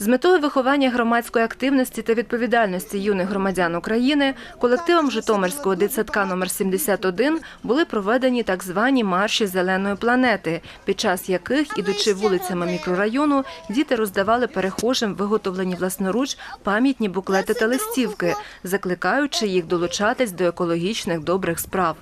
З метою виховання громадської активності та відповідальності юних громадян України колективом Житомирського дитсадка номер 71 були проведені так звані марші зеленої планети, під час яких, ідучи вулицями мікрорайону, діти роздавали перехожим виготовлені власноруч пам'ятні буклети та листівки, закликаючи їх долучатись до екологічних добрих справ.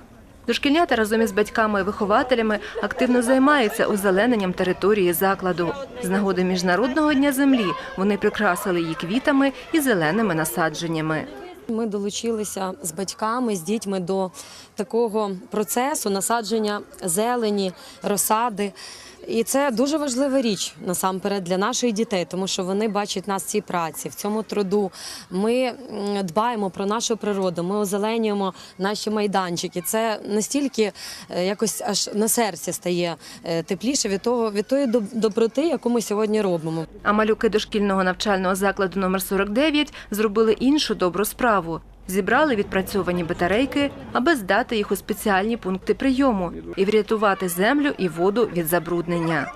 Дошкільнята разом із батьками і вихователями активно займаються озелененням території закладу. З нагоди Міжнародного дня землі вони прикрасили її квітами і зеленими насадженнями. Ми долучилися з батьками, з дітьми до такого процесу насадження зелені, розсади. І це дуже важлива річ насамперед для наших дітей, тому що вони бачать нас в цій праці, в цьому труду. Ми дбаємо про нашу природу, ми озеленюємо наші майданчики. Це настільки е, якось аж на серці стає е, тепліше від того від тої доб- доброти, яку ми сьогодні робимо. А малюки дошкільного навчального закладу номер 49 зробили іншу добру справу. Зібрали відпрацьовані батарейки, аби здати їх у спеціальні пункти прийому і врятувати землю і воду від забруднення.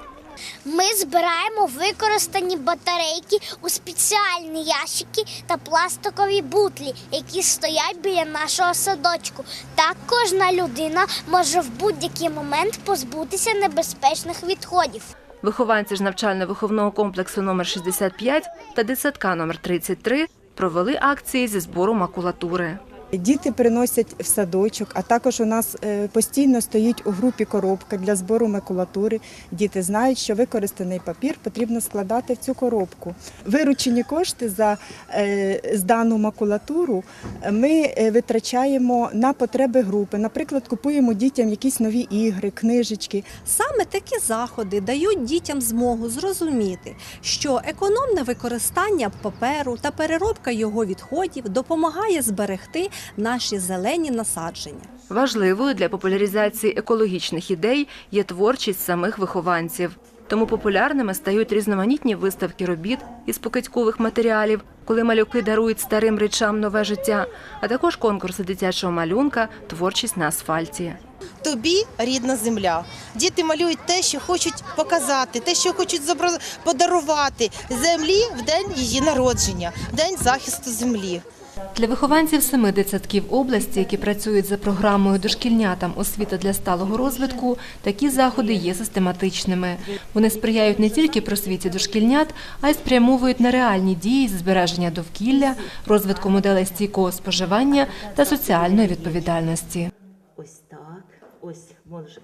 Ми збираємо використані батарейки у спеціальні ящики та пластикові бутлі, які стоять біля нашого садочку. Так кожна людина може в будь-який момент позбутися небезпечних відходів. Вихованці ж навчально-виховного комплексу номер 65 та дитсадка номер 33 провели акції зі збору макулатури. Діти приносять в садочок, а також у нас е, постійно стоїть у групі коробка для збору макулатури. Діти знають, що використаний папір потрібно складати в цю коробку. Виручені кошти за е, здану макулатуру ми е, витрачаємо на потреби групи. Наприклад, купуємо дітям якісь нові ігри, книжечки. Саме такі заходи дають дітям змогу зрозуміти, що економне використання паперу та переробка його відходів допомагає зберегти наші зелені насадження. Важливою для популяризації екологічних ідей є творчість самих вихованців. Тому популярними стають різноманітні виставки робіт із покидькових матеріалів, коли малюки дарують старим речам нове життя, а також конкурси дитячого малюнка, творчість на асфальті. Тобі рідна земля. Діти малюють те, що хочуть показати, те, що хочуть подарувати землі в день її народження, в день захисту землі. Для вихованців семи дитсадків області, які працюють за програмою дошкільнятам освіта для сталого розвитку, такі заходи є систематичними. Вони сприяють не тільки просвіті дошкільнят, а й спрямовують на реальні дії з збереження довкілля, розвитку моделей стійкого споживання та соціальної відповідальності. Ось так. Ось може